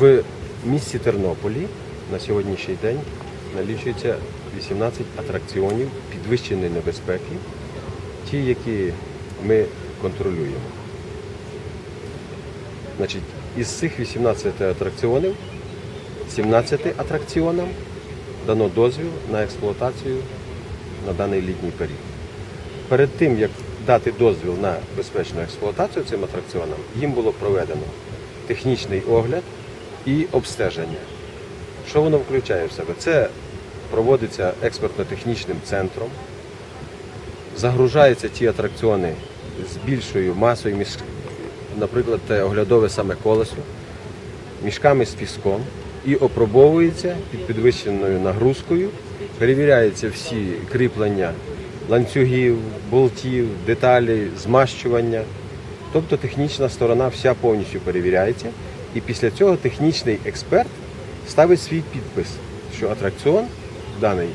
В місті Тернополі на сьогоднішній день налічується 18 атракціонів підвищеної небезпеки, ті, які ми контролюємо. Значить, із цих 18 атракціонів 17 атракціонам дано дозвіл на експлуатацію на даний літній період. Перед тим, як дати дозвіл на безпечну експлуатацію цим атракціонам, їм було проведено технічний огляд і обстеження. Що воно включає в себе? Це проводиться експертно-технічним центром, загружаються ті атракціони з більшою масою, між, наприклад, оглядове саме колесо, мішками з піском і опробовується під підвищеною нагрузкою, перевіряються всі кріплення ланцюгів, болтів, деталі, змащування. Тобто технічна сторона вся повністю перевіряється. І після цього технічний експерт ставить свій підпис, що атракціон даний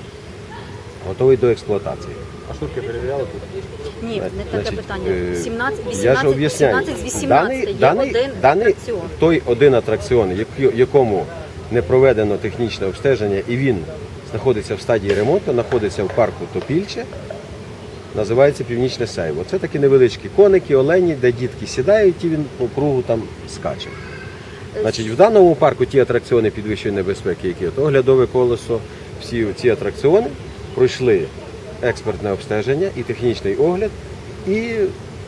готовий до експлуатації. А шурки перевіряли тут? Ні, не таке Значить, питання. е, 17, Я ж 18, об'ясняю. 18 з 18 є один даний, атракціон. той один атракціон, якому не проведено технічне обстеження, і він знаходиться в стадії ремонту, знаходиться в парку Топільче, називається Північне Сейво. Це такі невеличкі коники, олені, де дітки сідають і він по кругу там скаче. Значить, в даному парку ті атракціони підвищеної небезпеки, які от оглядове колесо, всі ці атракціони пройшли експертне обстеження і технічний огляд, і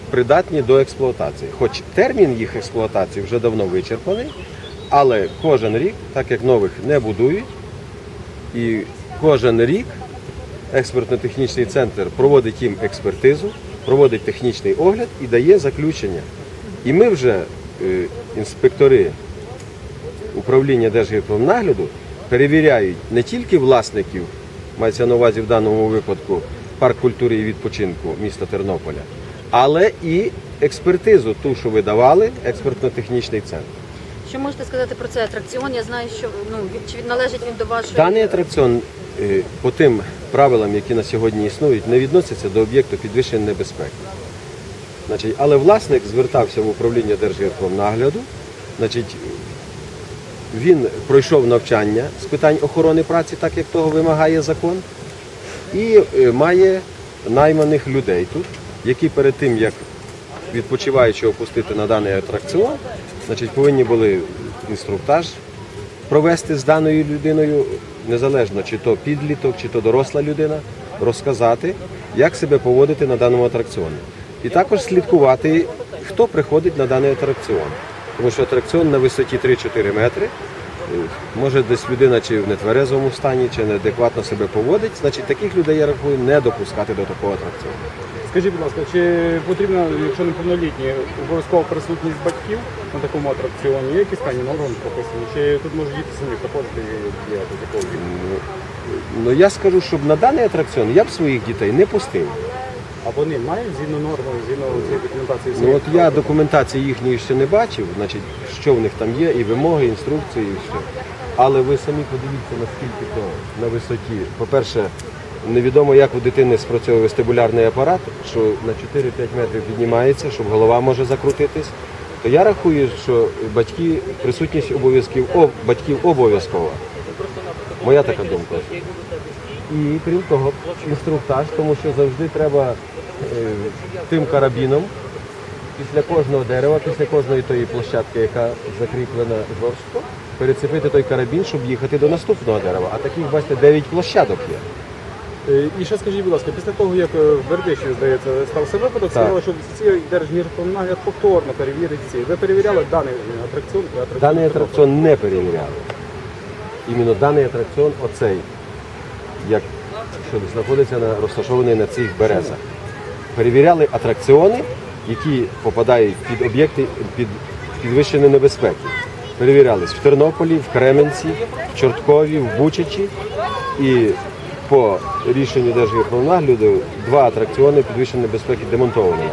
придатні до експлуатації. Хоч термін їх експлуатації вже давно вичерпаний, але кожен рік, так як нових не будують, і кожен рік експертно-технічний центр проводить їм експертизу, проводить технічний огляд і дає заключення. І ми вже, е, інспектори управління Держгірпромнагляду, перевіряють не тільки власників, мається на увазі в даному випадку парк культури і відпочинку міста Тернополя, але і експертизу, ту, що видавали, експертно-технічний центр. Що можете сказати про цей атракціон? Я знаю, що ну чи належить він до вашої Даний атракціон е, по тим правилам, які на сьогодні існують, не відноситься до об'єкту підвищеної небезпеки. Значить, але власник звертався в управління Держгірпромнагляду, значить, він пройшов навчання з питань охорони праці, так як того вимагає закон, і е, має найманих людей тут, які перед тим, як відпочиваючи опустити на даний атракціон, значить, повинні були інструктаж провести з даною людиною, незалежно чи то підліток, чи то доросла людина, розказати, як себе поводити на даному атракціоні. І також слідкувати, хто приходить на даний атракціон. Тому що атракціон на висоті 3-4 метри. Може десь людина чи в нетверезому стані, чи неадекватно себе поводить, значить таких людей я рахую не допускати до такого атракціону. Скажіть, будь ласка, чи потрібно, якщо неповнолітні, обов'язково присутність батьків на такому атракціоні? Є якісь пані норми прописані? Чи тут можуть діти самі приходити і діяти з якого віку? Ну я скажу, щоб на даний атракціон я б своїх дітей не пустив. А вони мають згідно норми, згідно цієї документації? Ну от я документації їхньої ще не бачив, значить, що в них там є, і вимоги, і інструкції, і все. Але ви самі подивіться, наскільки то на висоті. По-перше, невідомо, як у дитини спрацьовує вестибулярний апарат, що на 4-5 метрів піднімається, щоб голова може закрутитись. То я рахую, що батьки, присутність обов'язків о, батьків обов'язкова. Моя така думка. І крім того, інструктаж, тому що завжди треба тим карабіном після кожного дерева, після кожної тої площадки, яка закріплена жорстко, перецепити той карабін, щоб їхати до наступного дерева. А таких, бачите, 9 площадок є. Е, І ще скажіть, будь ласка, після того, як е, в Бердичі, здається, стався випадок, сказали, що ці держгірпомнагляд повторно перевірить ці. Ви перевіряли даний атракціон? і атракціон Даний атракціон не перевіряли. Іменно даний атракціон, оцей, як що знаходиться на розташований на цих березах. Перевіряли атракціони, які попадають під об'єкти під підвищеної небезпеки. Перевірялись в Тернополі, в Кременці, в Чорткові, в Бучачі. І по рішенню Держгірпромнагляду два атракціони підвищеної небезпеки демонтовані.